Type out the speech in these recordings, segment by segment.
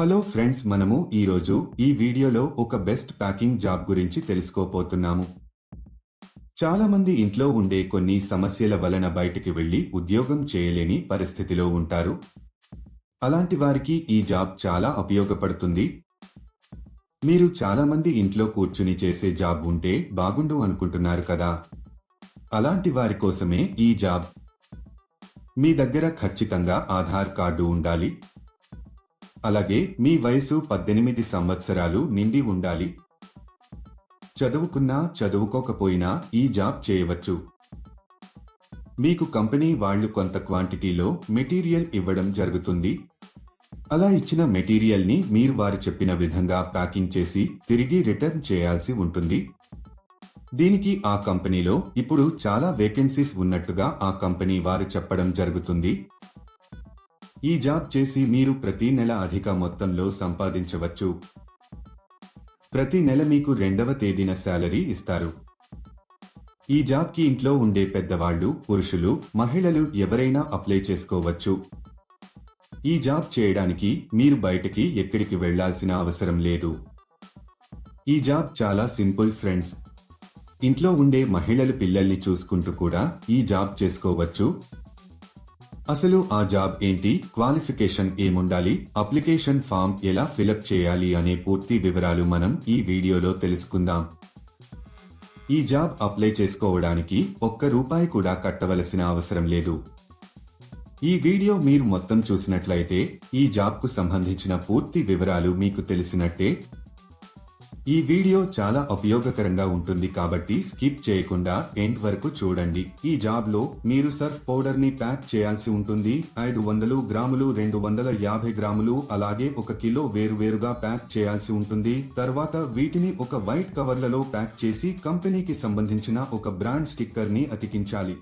Hello friends మనము ఈరోజు ఈ వీడియోలో ఒక బెస్ట్ ప్యాకింగ్ జాబ్ గురించి తెలుసుకోపోతున్నాము చాలా మంది ఇంట్లో ఉండే కొన్ని సమస్యల వలన బయటికి వెళ్ళి ఉద్యోగం చేయలేని పరిస్థితిలో ఉంటారు. అలాంటి వారికి ఈ జాబ్ చాలా ఉపయోగపడుతుంది. మీరు చాలా మంది ఇంట్లో కూర్చుని చేసే జాబ్ ఉంటే బాగుండు అనుకుంటున్నారు కదా? అలాంటి వారి కోసమే ఈ జాబ్. మీ దగ్గర ఖచ్చితంగా ఆధార్ కార్డు ఉండాలి. అలాగే మీ వయసు పద్దెనిమిది సంవత్సరాలు నిండి ఉండాలి. చదువుకున్నా చదువుకోకపోయినా ఈ జాబ్ చేయవచ్చు. మీకు కంపెనీ వాళ్ళు కొంత క్వాంటిటీలో మెటీరియల్ ఇవ్వడం జరుగుతుంది. అలా ఇచ్చిన మెటీరియల్ని మీరు వారు చెప్పిన విధంగా ప్యాకింగ్ చేసి తిరిగి రిటర్న్ చేయాల్సి ఉంటుంది. దీనికి ఆ కంపెనీలో ఇప్పుడు చాలా వేకెన్సీస్ ఉన్నట్టుగా ఆ కంపెనీ వారు చెప్పడం జరుగుతుంది. ఈ జాబ్ చేసి మీరు ప్రతి నెల అధిక మొత్తంలో సంపాదించవచ్చు. ప్రతి నెల మీకు రెండవ తేదీన శాలరీ ఇస్తారు. ఈ జాబ్కి ఇంట్లో ఉండే పెద్దవాళ్ళు పురుషులు మహిళలు ఎవరైనా అప్లై చేసుకోవచ్చు. ఈ జాబ్ చేయడానికి మీరు బయటకి ఎక్కడికి వెళ్ళాల్సిన అవసరం లేదు. ఈ జాబ్ చాలా సింపుల్ ఫ్రెండ్స్. ఇంట్లో ఉండే మహిళలు పిల్లల్ని చూసుకుంటూ కూడా ఈ జాబ్ చేసుకోవచ్చు. అసలు ఆ జాబ్ ఏంటి? క్వాలిఫికేషన్ ఏముండాలి? అప్లికేషన్ ఫామ్ ఎలా ఫిలప్ చేయాలి అనే పూర్తి వివరాలు మనం ఈ వీడియోలో తెలుసుకుందాం. ఈ జాబ్ అప్లై చేసుకోవడానికి ఒక్క రూపాయి కూడా కట్టవలసిన అవసరం లేదు. ఈ వీడియో మీరు మొత్తం చూసినట్లయితే ఈ జాబ్కు సంబంధించిన పూర్తి వివరాలు మీకు తెలిసినట్టే ఈ వీడియో చాలా ఉపయోగకరంగా ఉంటుంది కాబట్టి స్కిప్ చేయకుండా ఎండ్ వరకు చూడండి. ఈ జాబ్లో మీరు సర్ఫ్ పౌడర్ని ప్యాక్ చేయాల్సి ఉంటుంది. ఐదు వందలు గ్రాములు రెండు వందల యాభై గ్రాములు అలాగే ఒక కిలో వేరువేరుగా ప్యాక్ చేయాల్సి ఉంటుంది. తర్వాత వీటిని ఒక వైట్ కవర్లలో ప్యాక్ చేసి కంపెనీకి సంబంధించిన ఒక బ్రాండ్ స్టిక్కర్ని అతికించాలి.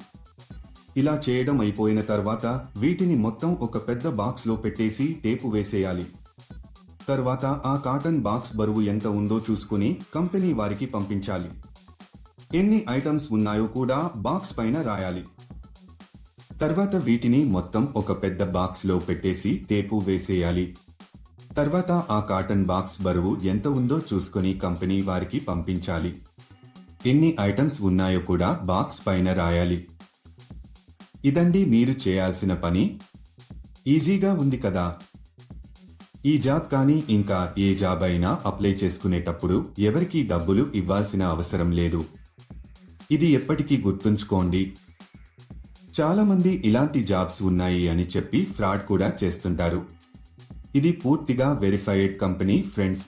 ఇలా చేయడం అయిపోయిన తర్వాత వీటిని మొత్తం ఒక పెద్ద బాక్స్లో పెట్టేసి టేపు వేసేయాలి. తర్వాత ఆ కాటన్ బాక్స్ బరువు ఎంత ఉందో చూసుకుని కంపెనీ వారికి పంపించాలి. ఎన్ని ఐటమ్స్ ఉన్నాయో కూడా బాక్స్ పైన రాయాలి. తర్వాత వీటిని మొత్తం ఒక పెద్ద బాక్స్లో పెట్టేసి టేపు వేసేయాలి. తర్వాత ఆ కాటన్ బాక్స్ బరువు ఎంత ఉందో చూసుకుని కంపెనీ వారికి పంపించాలి. ఎన్ని ఐటమ్స్ ఉన్నాయో కూడా బాక్స్ పైన రాయాలి. ఇదండి మీరు చేయాల్సిన పని. ఈజీగా ఉంది కదా. ఈ జాబ్ కానీ ఇంకా ఏ జాబ్ అయినా అప్లై చేసుకునేటప్పుడు ఎవరికీ డబ్బులు ఇవ్వాల్సిన అవసరం లేదు. ఇది ఎప్పటికీ గుర్తుంచుకోండి. చాలామంది ఇలాంటి జాబ్స్ ఉన్నాయి అని చెప్పి ఫ్రాడ్ కూడా చేస్తుంటారు. ఇది పూర్తిగా వెరిఫైడ్ కంపెనీ ఫ్రెండ్స్.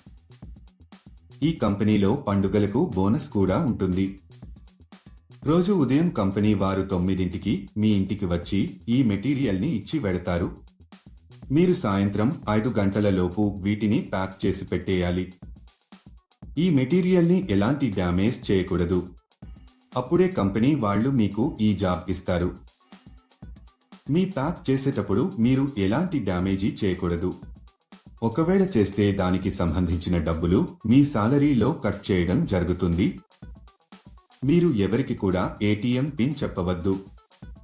ఈ కంపెనీలో పండుగలకు బోనస్ కూడా ఉంటుంది. రోజు ఉదయం కంపెనీ వారు తొమ్మిదింటికి మీ ఇంటికి వచ్చి ఈ మెటీరియల్ని ఇచ్చి వెడతారు మీరు సాయంత్రం ఐదు గంటలలోపు వీటిని ప్యాక్ చేసి పెట్టేయాలి. ఈ మెటీరియల్ని ఎలాంటి డ్యామేజ్ చేయకూడదు. అప్పుడే కంపెనీ వాళ్ళు మీకు ఈ జాబ్ ఇస్తారు. మీ ప్యాక్ చేసేటప్పుడు మీరు ఎలాంటి డ్యామేజీ చేయకూడదు. ఒకవేళ చేస్తే దానికి సంబంధించిన డబ్బులు మీ సాలరీలో కట్ చేయడం జరుగుతుంది. మీరు ఎవరికి కూడా ఏటీఎం పిన్ చెప్పవద్దు.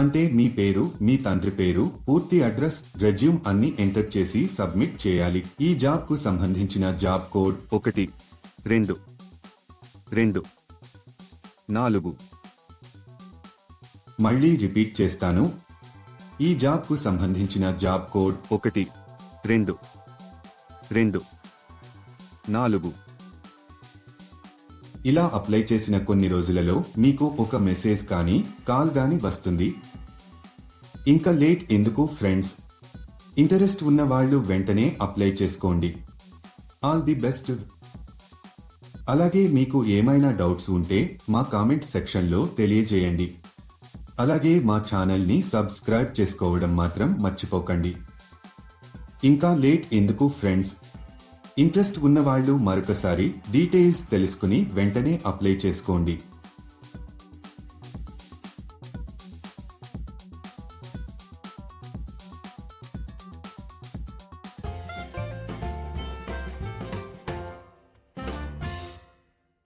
అంటే మీ పేరు మీ తండ్రి పేరు పూర్తి అడ్రస్ రెజ్యూమ్ అన్ని ఎంటర్ చేసి సబ్మిట్ చేయాలి. ఈ జాబ్కు సంబంధించిన జాబ్ కోడ్ ఒకటి రెండు రెండు నాలుగు. మళ్ళీ రిపీట్ చేస్తాను. ఈ జాబ్కు సంబంధించిన జాబ్ కోడ్ ఒకటి రెండు రెండు నాలుగు. ఇలా అప్లై చేసిన కొన్ని రోజులలో మీకు ఒక మెసేజ్ కానీ కాల్ గాని వస్తుంది. ఇంకా లేట్ ఎందుకు ఫ్రెండ్స్? ఇంటరెస్ట్ ఉన్న వాళ్ళు వెంటనే అప్లై చేసుకోండి. All the best. అలాగే మీకు ఏమైనా డౌట్స్ ఉంటే మా కామెంట్ సెక్షన్లో తెలియజేయండి. అలాగే మా ఛానల్ని సబ్స్క్రైబ్ చేసుకోవడం మాత్రం మర్చిపోకండి. ఇంకా లేట్ ఎందుకు ఫ్రెండ్స్? ఇంట్రెస్ట్ ఉన్నవాళ్ళు మరొకసారి డీటెయిల్స్ తెలుసుకుని వెంటనే అప్లై చేసుకోండి.